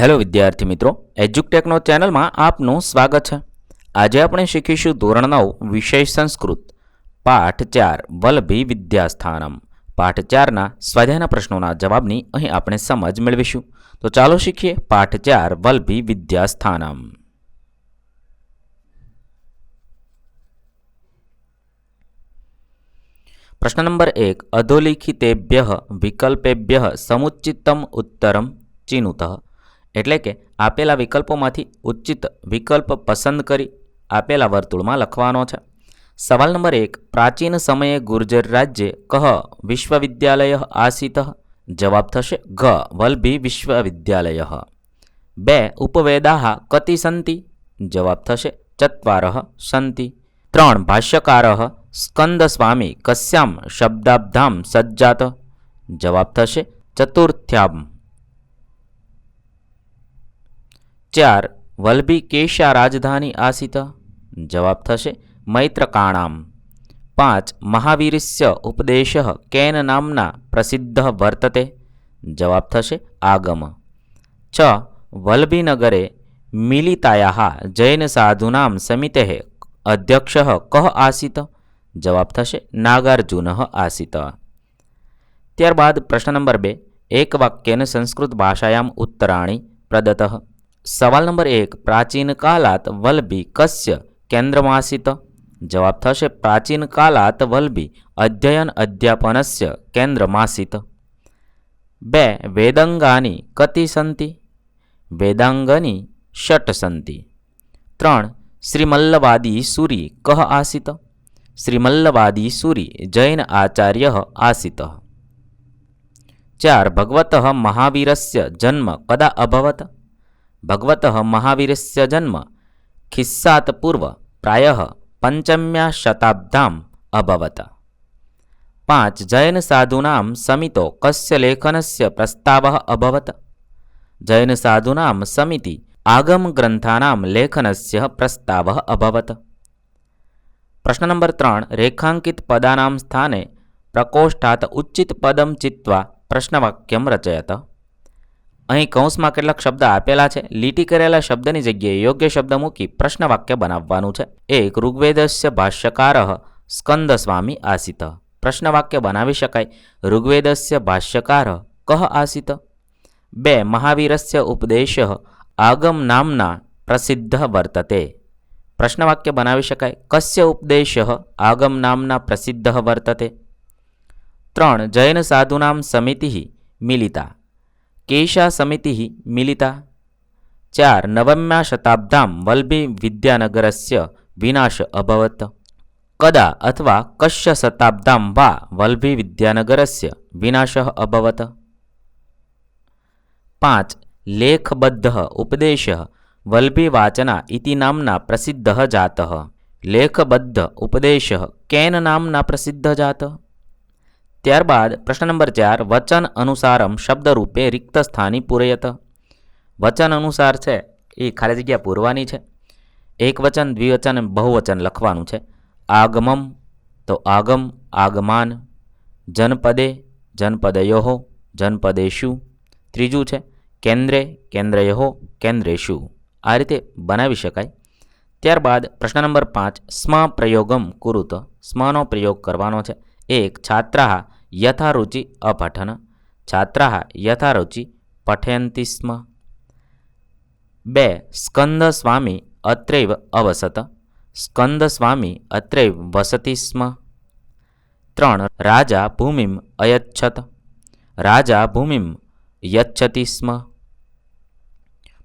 Hello વિદ્યાર્થી મિત્રો એજ્યુકટેકનો ચેનલમાં આપનું સ્વાગત છે. આજે આપણે શીખીશું ધોરણ નવ, વિષય સંસ્કૃત. પાઠ ચાર વલ્લભી વિદ્યાસ્થાનમ. પાઠ ચારના સ્વાધ્યાયના પ્રશ્નોના જવાબની અહીં આપણે સમજ મેળવીશું. તો ચાલો શીખીએ પાઠ ચાર વલ્લભી વિદ્યાસ્થાનમ. પ્રશ્ન નંબર એક, અધોલિખિતેભ્ય વિકલ્પેભ્ય સમુચિતમ ઉત્તરમ ચિનુતઃ. એટલે કે આપેલા વિકલ્પોમાંથી ઉચિત વિકલ્પ પસંદ કરી આપેલા વર્તુળમાં લખવાનો છે. સવાલ નંબર એક, પ્રાચીન સમયે ગુર્જર રાજ્ય કહ વિશ્વવિદ્યાલય આસિત? જવાબ થશે, ઘ, વલ્ભી વિશ્વવિદ્યાલય. બે, ઉપવેદાહ કતિ સંતિ? જવાબ થશે, ચત્વાર સંતિ. ત્રણ, ભાષ્યકાર સ્કંદસ્વામી કસ્યામ શબ્દાબ્ધામ સજ્જાત? જવાબ થશે, ચતુર્થ્યામ. ચાર, વલ્ભી કેશા રાજધાની આસિત? જવાબ થશે, મૈત્રકાણામ. પાંચ, મહાવીરસ્ય ઉપદેશ કેન નામના પ્રસિદ્ધ વર્તતે? જવાબ થશે, આગમ. છ, વલ્ભીનગરે મિલિતાયા જૈન સાધુનામ સમિતે અધ્યક્ષ કહ આસિત? જવાબ થશે, નાગાર્જુન આસિત. ત્યારબાદ પ્રશ્ન નંબર બે, એક વાક્યને સંસ્કૃત ભાષાયામ ઉત્તરાણી પ્રદત્ત. સવાલ નંબર એક, પ્રાચીન કાલાત વલ્ભી કસ્ય કેન્દ્રમાસિત? જવાબ થશે, પ્રાચીન કાલાત વલ્બી અધ્યયન અધ્યાપનસ્ય કેન્દ્રમાસિત. બે, વેદંગાની કતિ સંતિ? વેદાંગની ષટ સંતિ. ત્રણ, શ્રીમલ્લવાદી સૂરી કહ આસિત? શ્રીમલ્લવાદી સૂરી જૈન આચાર્ય આસિત. ચાર, ભગવત મહાવીરસ્ય જન્મ કદા અભવત? ભગવત મહાવીરસ્ય જન્મ ખિસ્સાત પૂર્વ પ્રાય પંચમ્યા શતાબ્દામ અભવત પાંચ જૈન સાધુનામ સમિતો કસ્ય લેખનસ્ય પ્રસ્તાવ અભવત જૈન સાધુનામ સમિતિ આગમ ગ્રંથાનામ લેખનસ્ય પ્રસ્તાવ અભવત પ્રશ્ન નંબર ત્રણ રેખાંકિત પદાનામ સ્થાને પ્રકોષ્ઠાત ઉચિત પદમ ચિત્વા પ્રશ્નવાક્યમ રચયત અહીં કૌંસમાં કેટલાક શબ્દ આપેલા છે. લીટી કરેલા શબ્દની જગ્યાએ યોગ્ય શબ્દ મૂકી પ્રશ્નવાક્ય બનાવવાનું છે. એક ઋગ્વેદસ્ય ભાષ્યકાર સ્કંદ સ્વામી આસિત પ્રશ્નવાક્ય બનાવી શકાય. ઋગ્વેદસ્ય ભાષ્યકાર, કહ આસિત બે, મહાવીરસ્ય ઉપદેશ, આગમ નામના પ્રસિદ્ધ વર્તતે પ્રશ્નવાક્ય બનાવી શકાય. કસ્ય ઉપદેશ, આગમ નામના પ્રસિદ્ધ વર્તતે ત્રણ, જૈન સાધુનામ સમિતિ, મિલિતા કેશા સમિતિ મિલિતા. ચાર નવમ્યા શતાબ્દામ વલ્ભી વિદ્યાનગરસ્ય વિનાશ અભવત. કદા અથવા કશ્ય શતાબ્દામ વા વલ્ભી વિદ્યાનગરસ્ય વિનાશ અભવત. પાંચ લેખબદ્ધ ઉપદેશ વલ્ભીવાચના ઇતિ નામના પ્રસિદ્ધ જાત. લેખબદ્ધ ઉપદેશ કેન નામના પ્રસિદ્ધ જાત. ત્યારબાદ પ્રશ્ન નંબર ચાર, વચન અનુસારમ શબ્દરૂપે રિક્ત સ્થાની પૂરયત. વચન અનુસાર છે, એ ખાલી જગ્યા પૂરવાની છે. એક વચન, દ્વિવચન, બહુવચન લખવાનું છે. આગમમ, તો આગમ, આગમાન. જનપદે, જનપદયો. જનપદેશુ, ત્રીજું છે, કેન્દ્રે, કેન્દ્રયો, કેન્દ્રેશુ. આ રીતે બનાવી શકાય. ત્યારબાદ પ્રશ્ન નંબર પાંચ, સ્મ પ્રયોગમ કુરુત. સ્મનો પ્રયોગ કરવાનો છે. એક છાત્રા યથારુચિ અપઠન છાત્રા યથારુચિ પઠયંતિ સ્મ બે સ્કંદ સ્વામી અત્રૈવ અવસત સ્કંદ સ્વામી અત્રૈવ વસતિ સ્મ ત્રણ રાજા ભૂમિમ અયચ્છત રાજા ભૂમિમ યચ્છતિ સ્મ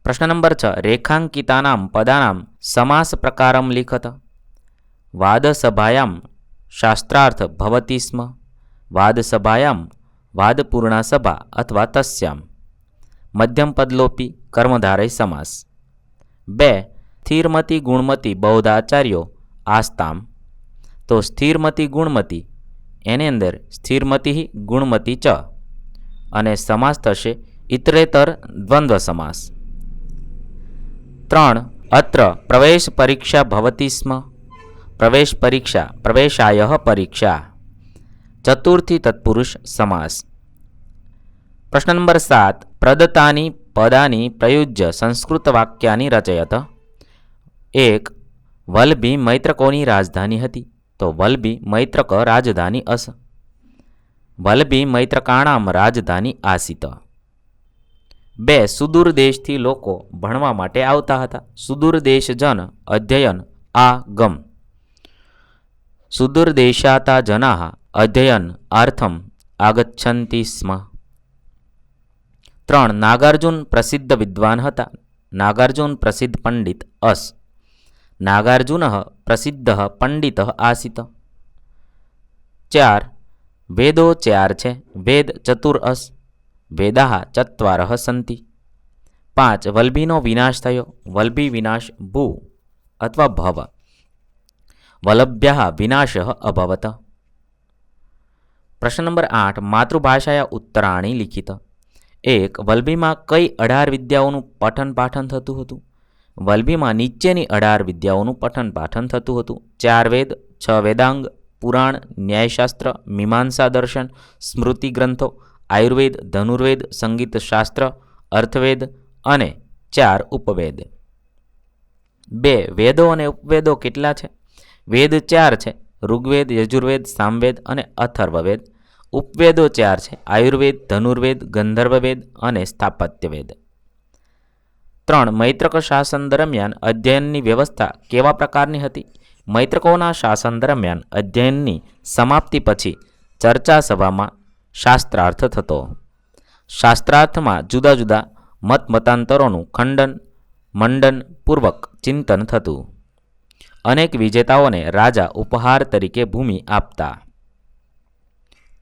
પ્રશ્ન નંબર છ રેખાંકિતાનામ પદાનામ સમાસ પ્રકારમ લિખત વાદસભાયામ શાસ્ત્રાર્થ ભવતી સ્મ, વાદસભાયામ વાદપૂર્ણા સભા અથવા તસ્યામ. મધ્યમ પદલોપી, કર્મધારય સમાસ. બે, સ્થિરમતી ગુણમતી બૌદ્ધાચાર્યો આસ્તામ. તો સ્થિરમતી ગુણમતી, એની અંદર સ્થિરમતી ગુણમતી ચ. અને સમાસ થશે ઇતરેતર દ્વંદ્વ સમાસ. ત્રણ, અત્ર પ્રવેશ પરીક્ષા ભવતી સ્મ પ્રવેશ પરીક્ષા, પ્રવેશાય પરીક્ષા. ચતુર્થી તત્પુરુષ સમાસ. પ્રશ્ન નંબર સાત, પ્રદત્તાની પદાની પ્રયુજ્ય સંસ્કૃતવાક્યાની રચયત. એક, વલ્ભી મૈત્રકોની રાજધાની હતી. તો વલ્ભી મૈત્રક રાજધાની અસ. વલ્ભી મૈત્રકાણામ રાજધાની આસિત. બે, સુદૂર દેશથી લોકો ભણવા માટે આવતા હતા. સુદૂર દેશજન અધ્યયન આ ગમ. સુદૂર जनाः જના અધ્યયન स्म। સ્મ ત્રણ નાગાર્જુન પ્રસિદ્ધ વિદ્વાન હતા નાગાર્જુન પ્રસિદ્ધ પંડિત અસ નાગાર્જુન પ્રસિદ્ધ પંડિત આસિત ચાર વેદો ચાર છે વેદ ચતુર અસ વેદા ચત્વાર સંતિ પાંચ વલ્ભીનો વિનાશ થયો વલ્ભી વિનાશ ભૂ અથવા ભવ વલભ્ય વિનાશ અભવત. પ્રશ્ન નંબર આઠ, માતૃભાષાયા ઉત્તરાણી લિખિત. એક, વલભીમાં કઈ અઢાર વિદ્યાઓનું પઠન પાઠન થતું હતું? વલભીમાં નીચેની અઢાર વિદ્યાઓનું પઠન પાઠન થતું હતું. ચાર વેદ, છ વેદાંગ, પુરાણ, ન્યાયશાસ્ત્ર, મીમાંસા દર્શન, સ્મૃતિ ગ્રંથો, આયુર્વેદ, ધનુર્વેદ સંગીત શાસ્ત્ર અર્થવેદ અને ચાર ઉપવેદ. બે, વેદો અને ઉપવેદો કેટલા છે? વેદ ચાર છે. ઋગ્વેદ, યજુર્વેદ, સામવેદ અને અથર્વવેદ. ઉપવેદો ચાર છે. આયુર્વેદ, ધનુર્વેદ, ગંધર્વવેદ અને સ્થાપત્યવેદ. ત્રણ, મૈત્રક શાસન દરમિયાન અધ્યયનની વ્યવસ્થા કેવા પ્રકારની હતી? મૈત્રકોના શાસન દરમિયાન અધ્યયનની સમાપ્તિ પછી ચર્ચા સભામાં શાસ્ત્રાર્થ થતો. શાસ્ત્રાર્થમાં જુદા જુદા મત મતાંતરોનું ખંડન, મંડન પૂર્વક ચિંતન થતું. અનેક વિજેતાઓને રાજા ઉપહાર તરીકે ભૂમિ આપતા.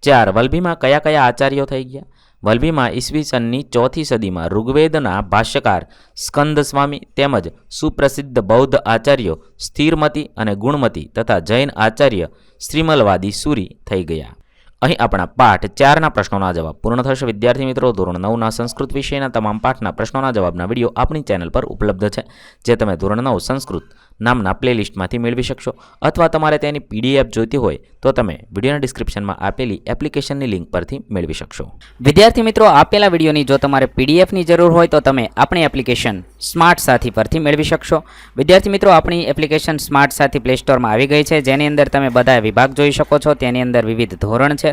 ચાર, વલભીમાં કયા કયા આચાર્યો થઈ ગયા? વલભીમાં ઈસવીસનની ચોથી સદીમાં ઋગ્વેદના ભાષ્યકાર સ્કંદ સ્વામી તેમજ સુપ્રસિદ્ધ બૌદ્ધ આચાર્યો સ્થિરમતી અને ગુણમતી તથા જૈન આચાર્ય શ્રીમલવાદી સુરી થઈ ગયા. અહીં આપણા પાઠ ચારના પ્રશ્નોના જવાબ પૂર્ણ થશે. વિદ્યાર્થી મિત્રો, ધોરણ નવના સંસ્કૃત વિષયના તમામ પાઠના પ્રશ્નોના જવાબના વીડિયો આપણી ચેનલ પર ઉપલબ્ધ છે, જે તમે ધોરણ નવ સંસ્કૃત નામના પ્લેલિસ્ટમાંથી મેળવી શકશો. અથવા તમારે તેની પીડીએફ જોઈતી હોય, તો તમે વિડીયોના ડિસ્ક્રિપ્શનમાં આપેલી એપ્લિકેશનની લિંક પરથી મેળવી શકશો. વિદ્યાર્થી મિત્રો, આપેલા વિડીયોની જો તમારે પીડીએફની જરૂર હોય, તો તમે આપણી એપ્લિકેશન સ્માર્ટ સાથી પરથી મેળવી શકશો. વિદ્યાર્થી મિત્રો, આપણી એપ્લિકેશન સ્માર્ટ સાથી પ્લે સ્ટોરમાં આવી ગઈ છે. જેની અંદર તમે બધા વિભાગ જોઈ શકો છો. તેની અંદર વિવિધ ધોરણ છે.